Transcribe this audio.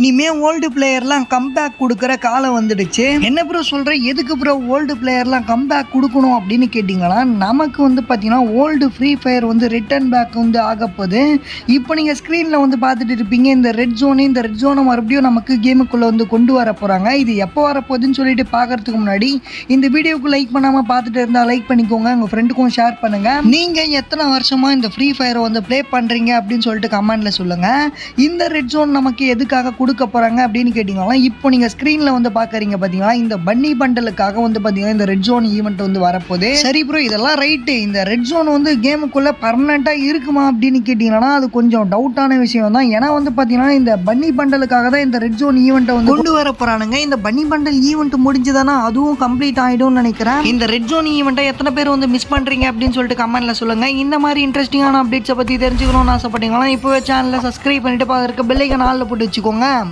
இனிமே old பிளேயர்லாம் comeback கொடுக்குற காலம் வந்துடுச்சு. என்ன ப்ரோ சொல்ற? எதுக்கு ப்ரோ ஓல்டு பிளேயர்லாம் கம்பேக் கொடுக்கணும் அப்படின்னு கேட்டிங்களா? நமக்கு வந்து பார்த்தீங்கன்னா ஓல்டு ஃப்ரீ ஃபயர் வந்து ரிட்டர்ன் பேக் வந்து ஆகப்போகுது இப்போ நீங்கள் ஸ்க்ரீனில் வந்து பார்த்துட்டு இருப்பீங்க இந்த ரெட் ஜோனு இந்த ரெட் ஜோனை மறுபடியும் நமக்கு கேமுக்குள்ளே வந்து கொண்டு வர போகிறாங்க இது எப்போ வரப்போகுதுன்னு சொல்லிட்டு பார்க்கறதுக்கு முன்னாடி இந்த வீடியோக்கு லைக் பண்ணாமல் பார்த்துட்டு இருந்தால் லைக் பண்ணிக்கோங்க. உங்கள் ஃப்ரெண்டுக்கும் ஷேர் பண்ணுங்கள் நீங்கள் எத்தனை வருஷமாக இந்த ஃப்ரீ ஃபயரை வந்து ப்ளே பண்ணுறீங்க அப்படின்னு சொல்லிட்டு கமெண்டில் சொல்லுங்கள் இந்த ரெட் ஜோன் நமக்கு எதுக்காக கொடுக்க போகிறாங்க அப்படின்னு கேட்டிங்கன்னா இப்போ நீங்கள் ஸ்க்ரீனில் வந்து பார்க்குறீங்க பார்த்தீங்களா இந்த பன்னி பண்டலுக்காக வந்து பார்த்தீங்கன்னா இந்த ரெட் ஜோன் ஈவெண்ட் வந்து வரப்போகுது. சரி ப்ரோ இதெல்லாம் ரைட்டு இந்த ரெட் ஜோன் வந்து கேமுக்குள்ளே பர்மனெண்ட்டாக இருக்குமா அப்படின்னு கேட்டிங்கன்னா அது கொஞ்சம் டவுட்டான விஷயம் தான். ஏன்னா வந்து பார்த்தீங்கன்னா இந்த பன்னி பண்டலுக்காக தான் இந்த ரெட் ஜோன் ஈவெண்ட்டை வந்து கொண்டு வர போகிறானுங்க இந்த பன்னி பண்டல் ஈவெண்ட் முடிஞ்சுதானா அதுவும் கம்ப்ளீட் ஆகிடும்னு நினைக்கிறேன். இந்த ரெட் ஜோன் ஈவெண்ட்டை எத்தனை பேர் வந்து மிஸ் பண்ணுறீங்க அப்படின்னு சொல்லிட்டு கமெண்ட்டில் சொல்லுங்கள் இந்த மாதிரி இன்ட்ரெஸ்டிங்கான அப்டேட்ஸை பற்றி தெரிஞ்சுக்கணும்னு ஆசைப்பட்டீங்கன்னா இப்போவே சேனலை சப்ஸ்கிரைப் பண்ணிட்டு பார்க்குறக்கு பெல்லைக்கன் ஆளில் போட்டு வச்சுக்கோங்க.